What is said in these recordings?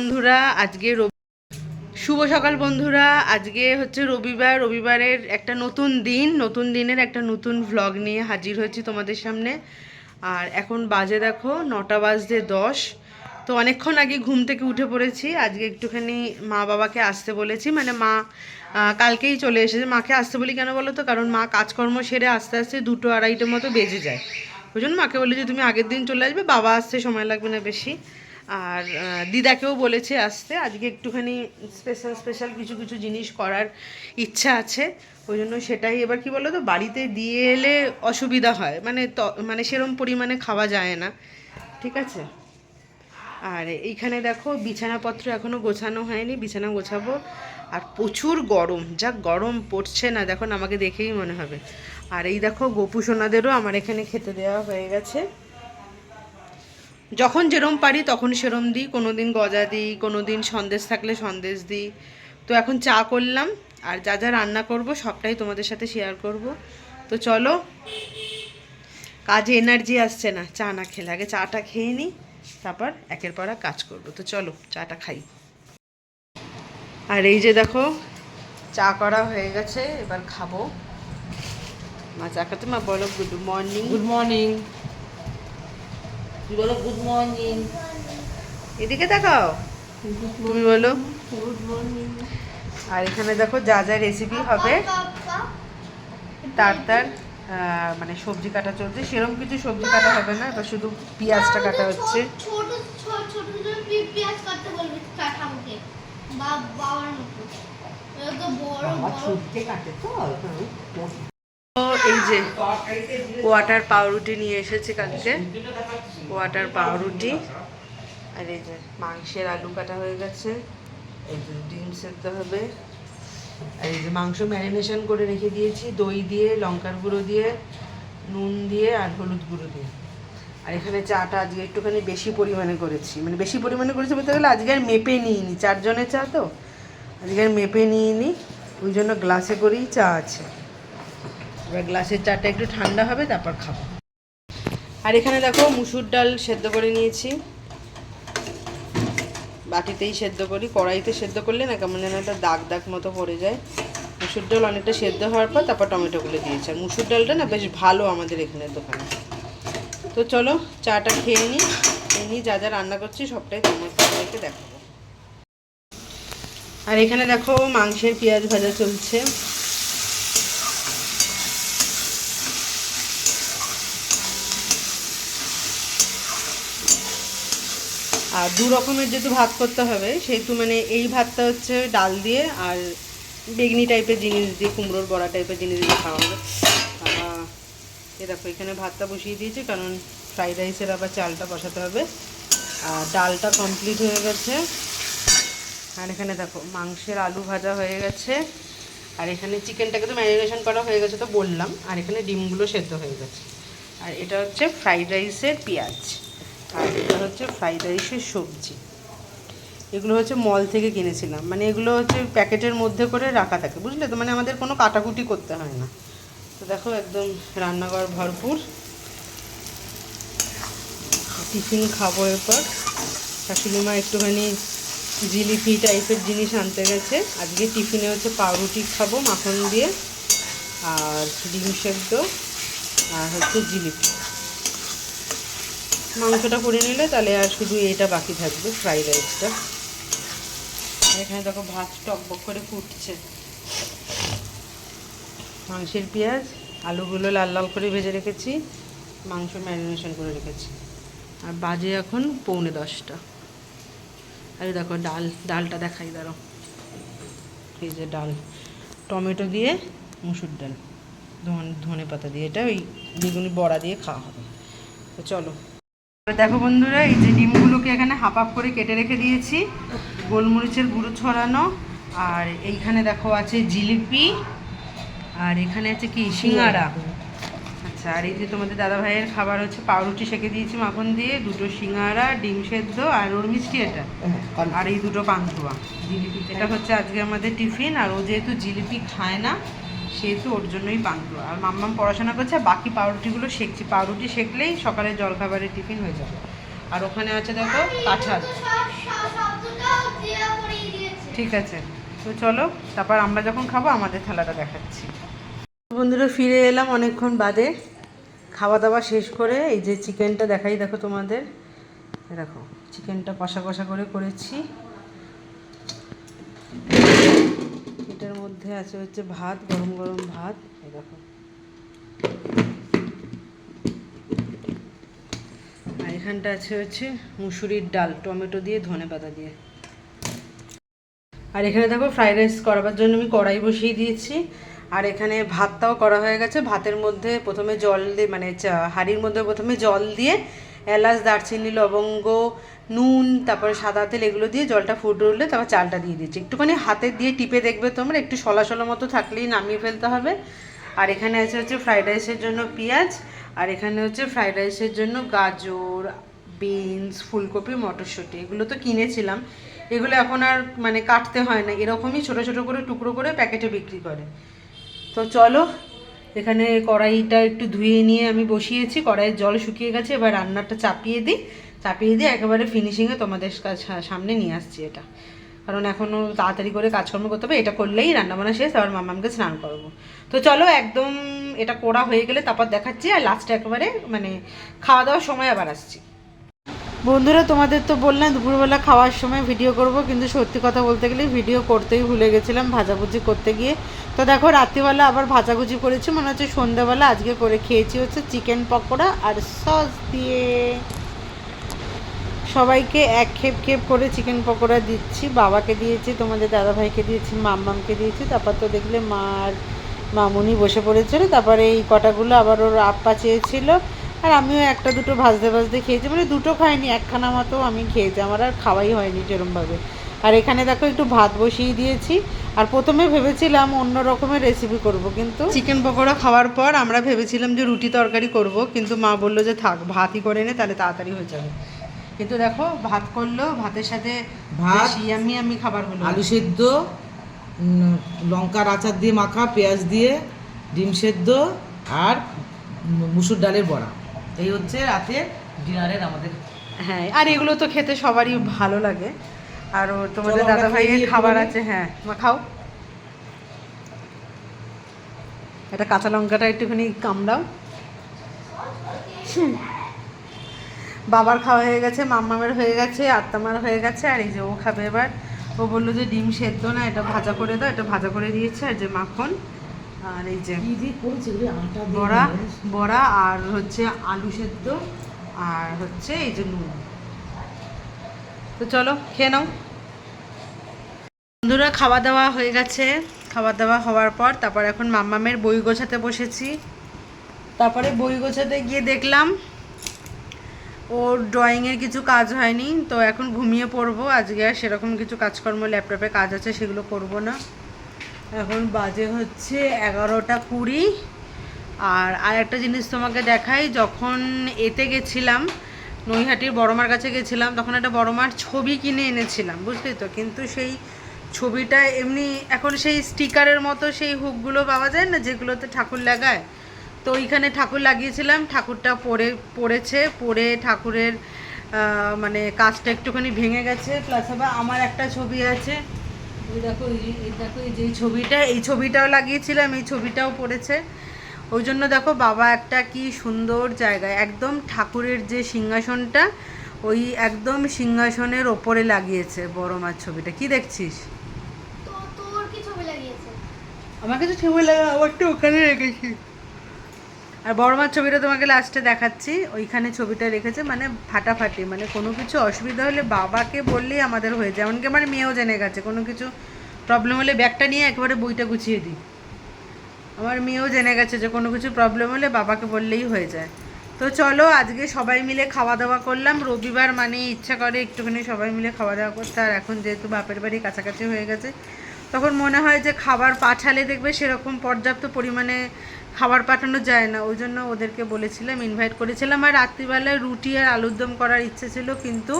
বন্ধুরা, আজকে শুভ সকাল বন্ধুরা। আজকে হচ্ছে রবিবার। রবিবারের একটা নতুন দিন, নতুন দিনের একটা নতুন ভ্লগ নিয়ে হাজির হয়েছি তোমাদের সামনে। আর এখন বাজে দেখো নটা বাজতে দশ। তো অনেকক্ষণ আগে ঘুম থেকে উঠে পড়েছি। আজকে একটুখানি মা বাবাকে আসতে বলেছি। মানে মা কালকেই চলে এসেছে। মাকে আসতে বলি কেন বলো তো? কারণ মা কাজকর্ম সেরে আস্তে আস্তে দুটো আড়াইটের মতো বেজে যায়। ওই জন্য মাকে বলি যে, তুমি আগের দিন চলে আসবে, বাবা আসতে সময় লাগবে না বেশি। আর দিদাকেও বলেছে আসতে। আজকে একটুখানি স্পেশাল স্পেশাল কিছু কিছু জিনিস করার ইচ্ছা আছে। ওই জন্য সেটাই এবার কি বলো তো বাড়িতে দিয়ে এলে অসুবিধা হয়। মানে ত মানে সেরম পরিমাণে খাওয়া যায় না। ঠিক আছে? আর এইখানে দেখো, বিছানাপত্র এখনও গোছানো হয়নি। বিছানা গোছাবো। আর প্রচুর গরম। যা গরম পড়ছে না, দেখো আমাকে দেখেই মনে হবে। আর এই দেখো গোপু সোনাদেরও আমার এখানে খেতে দেওয়া হয়ে গেছে। যখন যেরম পারি তখন সেরম দিই কোনো দিন গজা দিই কোনো দিন সন্দেশ থাকলে সন্দেশ দিই। তো এখন চা করলাম, আর যা যা রান্না করব সবটাই তোমাদের সাথে শেয়ার করব। তো চলো, কাজে এনার্জি আসছে না, চা না খেলে। আগে চাটা খেয়ে নিই, তারপর একের পর কাজ করব। তো চলো, চাটা খাই। আর এই যে দেখো, চা করা হয়ে গেছে, এবার খাব। মা চা খাতে মা বলো গুড মর্নিং গুড মর্নিং কি বলো গুড মর্নিং এদিকে তাকাও। তুমি বলো। গুড মর্নিং আর এখানে দেখো যা যা রেসিপি হবে তার তার মানে সবজি কাটা চলছে। সেরকম কিছু সবজি কাটা হবে না এবার শুধু পেঁয়াজটা কাটা হচ্ছে। ছোট ছোট ছোট ছোট পি- পেঁয়াজ কাটতে বলবি কা- ঠাকুরকে বা বাবার মতো। এরা বড় বড়। ছুটতে কাটে তো তো। এই যে ওয়াটার পাউরুটি নিয়ে এসেছে কালকে। ওয়াটার পাউরুটি। আর এই যে মাংসের আলু কাটা হয়ে গেছে। এই যে ডিম সেদ্ধ হবে। আর এই যে মাংস ম্যারিনেশন করে রেখে দিয়েছি। দই দিয়ে, লঙ্কার গুঁড়ো দিয়ে, নুন দিয়ে আর হলুদ গুঁড়ো দিয়ে। আর এখানে চাটা আজকে একটুখানি বেশি পরিমাণে করেছি। মানে বেশি পরিমাণে করেছি বলতে গেলে আজকে আর মেপে নিইনি। চারজনের চা তো। আজকে আর মেপে নিইনি। ওই জন্য গ্লাসে করেই চা আছে। এবার গ্লাসের চাটা একটু ঠান্ডা হবে, তারপর খাব। আর এখানে দেখো মুসুর ডাল সেদ্ধ করে নিয়েছি। বাটিতেই সেদ্ধ করি, কড়াইতে সেদ্ধ করলে না কেমন যেন একটা দাগ দাগ মতো পড়ে যায়। মুসুর ডাল অনেকটা সেদ্ধ হওয়ার পর তারপর টমেটোগুলো দিয়েছি মুসুর ডালটা না বেশ ভালো আমাদের এখানের দোকানে। তো চলো, চাটা খেয়ে নিই। খেয়ে নিই যা যা রান্না করছি, সবটাই তোমাদেরকে দেখাবো। আর এখানে দেখো মাংসের পেঁয়াজ ভাজা চলছে। দু রকমের যেহেতু ভাত করতে হবে, সেহেতু মানে এই ভাতটা হচ্ছে ডাল দিয়ে আর বেগনি টাইপের জিনিস দিয়ে, কুমড়োর বড়া টাইপের জিনিস দিয়ে খাওয়া হবে। এ দেখো, এখানে ভাতটা বসিয়ে দিয়েছি, কারণ ফ্রাইড রাইসের আবার চালটা বসাতে হবে। আর ডালটা কমপ্লিট হয়ে গেছে। আর এখানে দেখো, মাংসের আলু ভাজা হয়ে গেছে। আর এখানে চিকেনটাকে তো ম্যারিনেশন করা হয়ে গেছে তো বললাম। আর এখানে ডিমগুলো সেদ্ধ হয়ে গেছে। আর এটা হচ্ছে ফ্রাইড রাইসের পেঁয়াজ। আর এটা হচ্ছে ফ্রাইড রাইসের সবজি। এগুলো হচ্ছে মল থেকে কিনেছিলাম। মানে এগুলো হচ্ছে প্যাকেটের মধ্যে করে রাখা থাকে, বুঝলে তো? মানে আমাদের কোনো কাটাকুটি করতে হয় না। তো দেখো একদম রান্নাঘর ভরপুর। টিফিন খাব এরপর। শাশুড়ি মা একটুখানি জিলিপি টাইপের জিনিস আনতে গেছে। আজকে টিফিনে হচ্ছে পাউরুটি খাব মাখন দিয়ে, আর ডিম সেদ্ধ, আর হচ্ছে জিলিপি। মাংসটা করে নিলে তাহলে আর শুধু এটা বাকি থাকবে ফ্রাইড রাইসটা এখানে দেখো ভাত টকবক করে ফুটছে। মাংসের পেঁয়াজ, আলুগুলো লাল লাল করে ভেজে রেখেছি, মাংস ম্যারিনেশন করে রেখেছি। আর বাজে এখন পৌনে দশটা। আর দেখো ডাল, ডালটা দেখাই দাঁড়ো এই যে ডাল, টমেটো দিয়ে মুসুর ডাল, ধন ধনে পাতা দিয়ে, এটা ওই বেগুনি বড়া দিয়ে খাওয়া হবে। তো চলো। দেখো বন্ধুরা এই যে ডিমগুলোকে এখানে হাফ হাফ করে কেটে রেখে দিয়েছি। গোলমরিচের গুঁড়ো ছড়ানো। আর এইখানে দেখো আছে জিলিপি। আর এখানে আছে কি? সিঙ্গারা। আচ্ছা আর এই যে তোমাদের দাদা ভাইয়ের খাবার হচ্ছে পাউরুটি সেকে দিয়েছি মাখন দিয়ে দুটো সিঙ্গারা ডিম সেদ্ধ আর ওর মিষ্টি এটা। আর এই দুটো পান্তুয়া। জিলিপি। এটা হচ্ছে আজকে আমাদের টিফিন আর ও যেহেতু জিলিপি খায় না সেহেতু ওর জন্যই পান্তুয়া আর মাম্মাম পড়াশোনা করছে বাকি পাউরুটিগুলো শেখছি। পাউরুটি শেখলেই সকালে জলখাবারের টিফিন হয়ে যাবে। আর ওখানে আছে দেখো, কাঁঠাল। ঠিক আছে, তো চলো, তারপর আমরা যখন খাব, আমাদের থালাটা দেখাচ্ছি। বন্ধুরা, ফিরে এলাম অনেকক্ষণ বাদে। খাওয়া দাওয়া শেষ করে এই যে চিকেনটা দেখাই, দেখো তোমাদের। দেখো, চিকেনটা কষা কষা করে করেছি। এটার মধ্যে আছে হচ্ছে ভাত, গরম গরম ভাত। এই দেখো। আর এখানটা আছে হচ্ছে মুসুরির ডাল, টমেটো দিয়ে, ধনে পাতা দিয়ে। আর এখানে দেখো ফ্রাইড রাইস করাবার জন্য আমি কড়াই বসিয়ে দিয়েছি। আর এখানে ভাতটাও করা হয়ে গেছে। ভাতের মধ্যে প্রথমে জল দিয়ে মানে হাঁড়ির মধ্যে প্রথমে জল দিয়ে এলাচ, দারচিনি, লবঙ্গ, নুন, তারপরে সাদা তেল এগুলো দিয়ে জলটা ফুটে উঠলে তারপর চালটা দিয়ে দিচ্ছি। একটুখানি হাতে দিয়ে টিপে দেখবে তোমরা, একটু সলা সলা মতো থাকলেই নামিয়ে ফেলতে হবে। আর এখানে আছে হচ্ছে ফ্রাইড রাইসের জন্য পেঁয়াজ, আর এখানে হচ্ছে ফ্রাইড রাইসের জন্য গাজর, বিনস, ফুলকপি, মটরশুঁটি, এগুলো তো কিনেছিলাম। এগুলো এখন আর মানে কাটতে হয় না, এরকমই ছোট ছোট করে টুকরো করে প্যাকেটে বিক্রি করে। তো চলো এখানে কড়াইটা একটু ধুয়ে নিয়ে আমি বসিয়েছি, কড়াইয়ের জল শুকিয়ে গেছে, এবার রান্নাটা চাপিয়ে দিই। চাপিয়ে দিয়ে একেবারে ফিনিশিংয়ে তোমাদের সামনে নিয়ে আসছি এটা। কারণ এখনও তাড়াতাড়ি করে কাজকর্ম করতে হবে, এটা করলেই রান্নাবান্না শেষ, আবার মামামকে স্নান করব। তো চলো একদম এটা করা হয়ে গেলে তারপর দেখাচ্ছি, আর লাস্টে একেবারে মানে খাওয়া দাওয়ার সময় আবার আসছি। বন্ধুরা, তোমাদের তো বললাম, দুপুরবেলা খাওয়ার সময় ভিডিও করব, কিন্তু সত্যি কথা বলতে গেলে ভিডিও করতেই ভুলে গেছিলাম ভাজাভুজি করতে গিয়ে। তো দেখো, রাত্রিবেলা আবার ভাজাভুজি করেছি, মনে হচ্ছে সন্ধ্যাবেলা আজকে করে খেয়েছি হচ্ছে চিকেন পকোড়া আর সস দিয়ে। সবাইকে এক খেপ খেপ করে চিকেন পকোড়া দিচ্ছি, বাবাকে দিয়েছি, তোমাদের দাদাভাইকে দিয়েছি, মাম্মামকে দিয়েছি, তারপর তো দেখলে মা আর মামুনি বসে পড়েছিল, তারপরে এই কটাগুলো আবার ওর আপ্পা চেয়েছিল। আর আমিও একটা দুটো ভাজতে ভাজতে খেয়েছি মানে দুটো খাইনি একখানা মতো আমি খেয়েছি আমার আর খাওয়াই হয়নি সেরমভাবে। আর এখানে দেখো একটু ভাত বসিয়ে দিয়েছি আর প্রথমে ভেবেছিলাম অন্য রকমের রেসিপি করব কিন্তু চিকেন পকোড়া খাওয়ার পর আমরা ভেবেছিলাম যে রুটি তরকারি করব কিন্তু মা বলল যে থাক ভাতই করে নে তাহলে তাড়াতাড়ি হয়ে যাবে। কিন্তু দেখো ভাত করল ভাতের সাথে ভাত, ইয়ামি ইয়ামি খাবার হলো আলু সেদ্ধ লঙ্কার আচার দিয়ে মাখা পেঁয়াজ দিয়ে ডিম সেদ্ধ আর মুসুর ডালের বড়া। এই হচ্ছে রাতের ডিনারের আমাদের। হ্যাঁ আর এগুলো তো খেতে সবারই ভালো লাগে। আর তোমাদের দাদা ভাইয়ের খাবার আছে হ্যাঁ মা খাও। এটা কাঁচা লঙ্কাটা একটুখানি কামড়াও। বাবার খাওয়া হয়ে গেছে মাম্মামের হয়ে গেছে আত্মামার হয়ে গেছে আর এই যে ও খাবে এবার। ও বলল যে ডিম সেদ্ধ না এটা ভাজা করে দাও এটা ভাজা করে দিয়েছে আর যে মাখন। আর এই যে বড়া? বড়া। আর হচ্ছে আলু সেদ্ধ আর হচ্ছে এই যে নুন। তো চলো খেয়ে নাও। বন্ধুরা খাওয়া দাওয়া হয়ে গেছে। খাওয়া দাওয়া হওয়ার পর তারপর এখন মাম্মামের বই গোছাতে বসেছি। তারপরে বই গোছাতে গিয়ে দেখলাম ওর ড্রয়িংয়ের কিছু কাজ হয়নি। তো এখন ঘুমিয়ে পড়ব। আজকে আর সেরকম কিছু কাজকর্ম ল্যাপটপে কাজ আছে সেগুলো করব না। এখন বাজে হচ্ছে এগারোটা কুড়ি। আর আর একটা জিনিস তোমাকে দেখাই, যখন এতে গেছিলাম, নৈহাটির বড়মার কাছে গেছিলাম, তখন একটা বড়মার ছবি কিনে এনেছিলাম, বুঝলি তো? কিন্তু সেই ছবিটা এমনি, এখন সেই স্টিকারের মতো সেই হুকগুলো পাওয়া যায় না, যেগুলোতে ঠাকুর লাগায়? তো ওইখানে ঠাকুর লাগিয়েছিলাম, ঠাকুরটা পড়ে পড়েছে পড়ে ঠাকুরের মানে কাজটা একটুখানি ভেঙে গেছে প্লাস আবার আমার একটা ছবি আছে দেখো এই দেখো এই যে ছবিটা এই ছবিটাও লাগিয়েছিলাম এই ছবিটাও পড়েছে। ওই জন্য দেখো বাবা একটা কি সুন্দর জায়গায় একদম ঠাকুরের যে সিংহাসনটা ওই একদম সিংহাসনের ওপরে লাগিয়েছে বড় মার ছবিটা। কি দেখছিস? ছবি আমাকে তো ছবি লাগা আমারটা ওখানে রেখেছি আর বড় মার ছবিটা তোমাকে লাস্টে দেখাচ্ছি। ওইখানে ছবিটা রেখেছে মানে ফাটাফাটি মানে কোনো কিছু অসুবিধা হলে বাবাকে বললেই আমাদের হয়ে যায়। এমনকি আমার মেয়েও জেনে গেছে, কোনো কিছু প্রবলেম হলে ব্যাগটা নিয়ে একবারে বইটা গুছিয়ে দিই। আমার মেয়েও জেনে গেছে যে কোনো কিছু প্রবলেম হলে বাবাকে বললেই হয়ে যায়। তো চলো, আজকে সবাই মিলে খাওয়া দাওয়া করলাম। রবিবার মানে ইচ্ছা করে একটুখানি সবাই মিলে খাওয়া দাওয়া করতে। আর এখন যেহেতু বাপের বাড়ি কাছাকাছি হয়ে গেছে, তখন মনে হয় যে খাবার পাঠালে দেখবে সেরকম পর্যাপ্ত পরিমাণে খাবার পাঠানো যায় না, ওই জন্য ওদেরকে বলেছিলাম ইনভাইট করেছিলাম। আর রাত্রিবেলায় রুটি আর আলুর দম করার ইচ্ছে ছিল, কিন্তু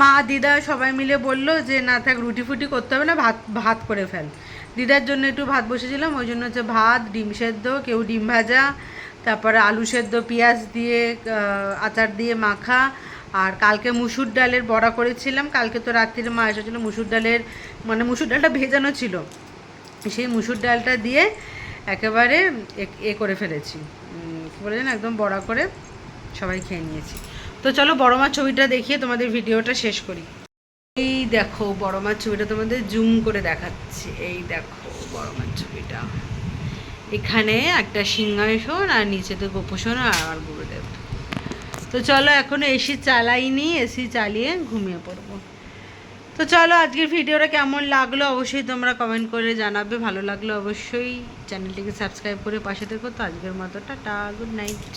মা দিদা সবাই মিলে বলল যে, না থাক, রুটি ফুটি করতে হবে না, ভাত ভাত করে ফেল। দিদার জন্য একটু ভাত বসেছিলাম, ওই জন্য হচ্ছে ভাত, ডিম সেদ্ধ, কেউ ডিম ভাজা, তারপরে আলু সেদ্ধ, পেঁয়াজ দিয়ে আচার দিয়ে মাখা, আর কালকে মুসুর ডালের বড়া করেছিলাম। কালকে তো রাত্রিরে মা এসেছিল মুসুর ডালের মানে মুসুর ডালটা ভেজানো ছিল। সেই মুসুর ডালটা দিয়ে একেবারে এ- করে ফেলেছি। কী বলে একদম বড়া করে সবাই খেয়ে নিয়েছি। তো চলো বড় মাছ ছবিটা দেখিয়ে তোমাদের ভিডিওটা শেষ করি। এই দেখো বড় মাছ ছবিটা তোমাদের জুম করে দেখাচ্ছি। এই দেখো বড় মাছ ছবিটা। এখানে একটা সিংহাসন আর নিচেতে গোপোষণ আর গুরুদেব। তো চলো এখনও এসি চালাইনি, এসি চালিয়ে ঘুমিয়ে পড়ব। তো চলো আজকের ভিডিওটা কেমন লাগল অবশ্যই তোমরা কমেন্ট করে জানাবে। ভালো লাগল অবশ্যই চ্যানেলটিকে সাবস্ক্রাইব করে পাশে থেকো। তো আজকের মতো, টাটা গুড নাইট